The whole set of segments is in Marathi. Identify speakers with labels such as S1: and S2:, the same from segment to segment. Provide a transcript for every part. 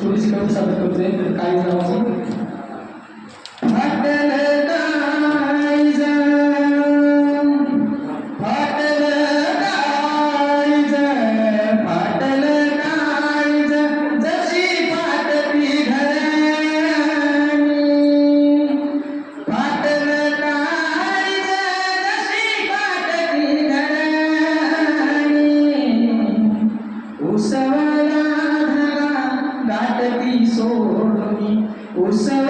S1: চল্লিশ কিলোমিটার সাথে করতে কাজ থাকতে Rousseau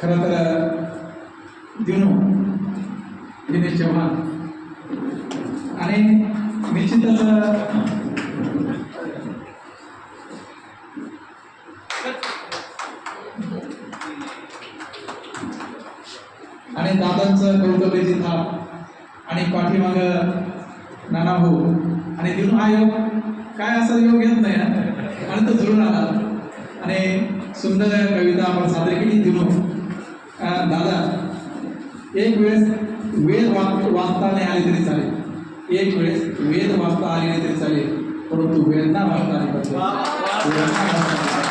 S2: खरं तर दिनू दिनेश चव्हाण आणि निश्चितच आणि दादांचं कौतुकाची थाप आणि पाठीमाग नाना भाऊ. आणि दिनू हा योग काय असा योग येत नाही आणि तो जुळून आला. आणि सुंदर कविता आपण सादर केली दिनू दादा एक वेळेस वेद वाच वाचता नाही आले तरी चालेल. एक वेळेस वेद वाचता आले नाही तरी चालेल. परंतु वेदना वाचता आली पाहिजे.